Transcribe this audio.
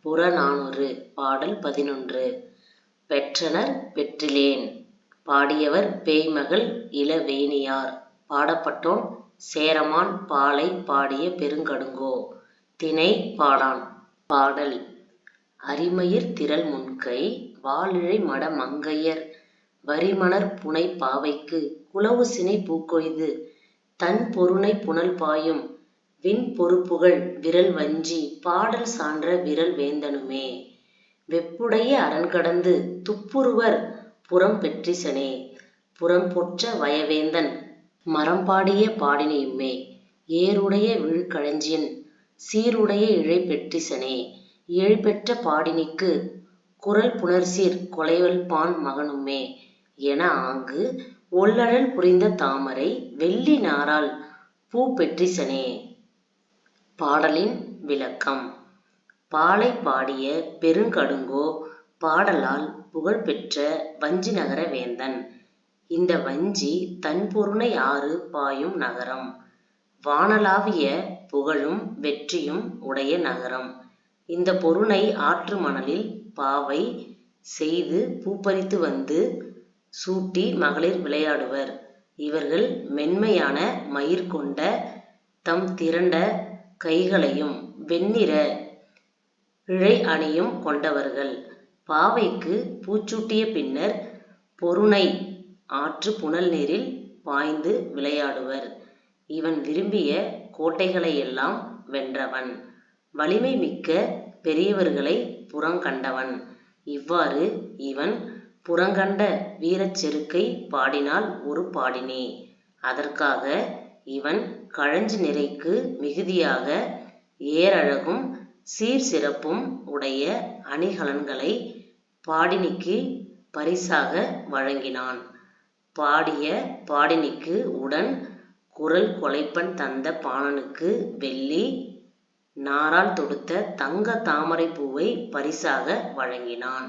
புறநானூறு பாடல் பதினொன்று. பெற்றனர் பெற்றிலேன். பாடியவர் பேய்மகள் இளவேணியார். பாடப்பட்டோன் சேரமான் பாலை பாடிய பெருங்கடுங்கோ. திணை பாடான். பாடல். அரிமயிர் திரள் முன்கை வாலிழை மட மங்கையர். வரிமணர் புனை பாவைக்கு குலவு சினை பூக்கொய்து. தன் பொருணை புனல் பாயும் விண் பொறுப்புகள் விரல் வஞ்சி பாடல் சான்ற விரல் வேந்தனுமே. வெப்புடைய அரண்கடந்து துப்புருவர் புறம் பெற்றிசனே. புறம் பொற்ற வயவேந்தன் மரம்பாடிய பாடினியுமே ஏருடைய விழுக்களஞ்சியன் சீருடைய இழை பெற்றிசனே. ஏழ்பெற்ற பாடினிக்கு குரல் புணர்சீர் கொலைவல் பான் மகனுமே. என ஆங்கு ஒல்லழல் புரிந்த தாமரை வெள்ளி நாரால் பூ பெற்றிசனே. பாடலின் விளக்கம். பாலை பாடிய பெருங்கடுங்கோ பாடலால் புகழ்பெற்ற வஞ்சி நகர வேந்தன். இந்த வஞ்சி தன்பொருணை ஆறு பாயும் நகரம். வானளாவிய புகழும் வெற்றியும் உடைய நகரம். இந்த பொருணை ஆற்று மணலில் பாவை செய்து பூப்பறித்து வந்து சூட்டி மகளிர் விளையாடுவர். இவர்கள் மென்மையான மயிர் கொண்ட தம் திரண்ட கைகளையும் வெண்ணிற இழை அணியும் கொண்டவர்கள். பாவைக்கு பூச்சூட்டிய பின்னர் பொருணை ஆற்று புனல் நீரில் பாய்ந்து விளையாடுவர். இவன் விரும்பிய கோட்டைகளையெல்லாம் வென்றவன். வலிமை மிக்க பெரியவர்களை புறங்கண்டவன். இவ்வாறு இவன் புறங்கண்ட வீரச் செருக்கை பாடினால் ஒரு பாடினே. அதற்காக இவன் களஞ்சி நிறைக்கு மிகுதியாக ஏரழகும் சீர் சிறப்பும் உடைய அணிகலன்களை பாடினிக்கு பரிசாக வழங்கினான். பாடிய பாடினிக்கு உடன் குரல் கொலைப்பன் தந்த பாணனுக்கு வெள்ளி நாரால் தொடுத்த தங்க தாமரை பூவை பரிசாக வழங்கினான்.